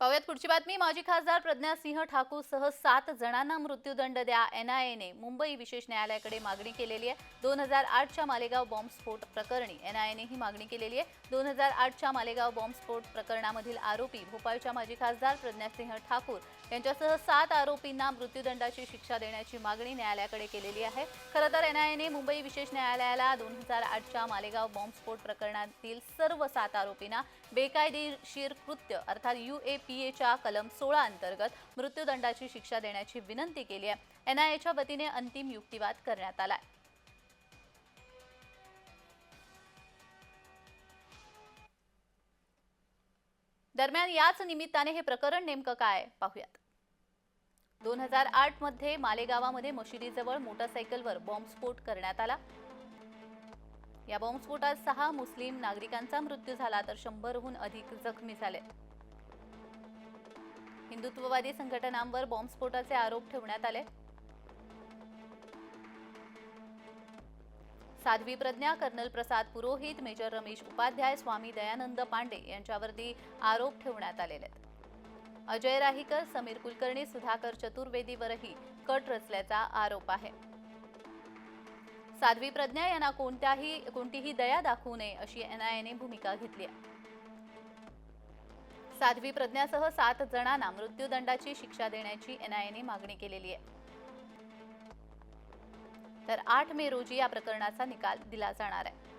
पाहुयात पुढची बातमी. माजी खासदार प्रज्ञासिंह ठाकूर सह सात जणांना मृत्यूदंड द्या. एनआयएने मुंबई विशेष न्यायालयाकडे मागणी केलेली आहे. दोन हजार आठच्या मालेगाव बॉम्बस्फोट प्रकरणी एनआयएने ही मागणी केलेली आहे. दोन हजार आठच्या मालेगाव बॉम्बस्फोट प्रकरणामधील आरोपी भोपाळच्या माजी खासदार प्रज्ञासिंह ठाकूर यांच्यासह सात आरोपींना मृत्यूदंडाची शिक्षा देण्याची मागणी न्यायालयाकडे केलेली आहे. खरं तर एनआयएने मुंबई विशेष न्यायालयाला दोन हजार आठच्या मालेगाव बॉम्बस्फोट प्रकरणातील सर्व सात आरोपींना बेकायदेशीर कृत्य अर्थात युएपीएच्या कलम सोळा अंतर्गत मृत्यूदंडाची शिक्षा देण्याची विनंती केली आहे. एनआयएच्या वतीने अंतिम युक्तिवाद करण्यात आलाय. दरम्यान याच निमित्ताने हे प्रकरण नेमकं काय पाहूयात. दोन हजार आठमध्ये मालेगावामध्ये मशिदीजवळ मोटरसायकलवर बॉम्बस्फोट करण्यात आला. या बॉम्बस्फोटात सहा मुस्लिम नागरिकांचा मृत्यू झाला तर शंभरहून अधिक जखमी झाले. हिंदुत्ववादी संघटनांवर बॉम्बस्फोटाचे आरोप ठेवण्यात आले. साध्वी प्रज्ञा कर्नल प्रसाद पुरोहित मेजर रमेश उपाध्याय स्वामी दयानंद पांडे यांच्यावरती आरोप ठेवण्यात आलेले आहेत. अजय राहीकर समीर कुलकर्णी सुधाकर चतुर्वेदीवरही कट रचल्याचा आरोप आहे. साध्वी प्रज्ञा यांना कोणत्याही कोणतीही दया दाखवू नये अशी एनआयएने भूमिका घेतली आहे. साध्वी प्रज्ञासह सात जणांना मृत्यूदंडाची शिक्षा देण्याची एनआयएने मागणी केलेली आहे. तर आठ मे रोजी या प्रकरणाचा निकाल दिला जाणार आहे.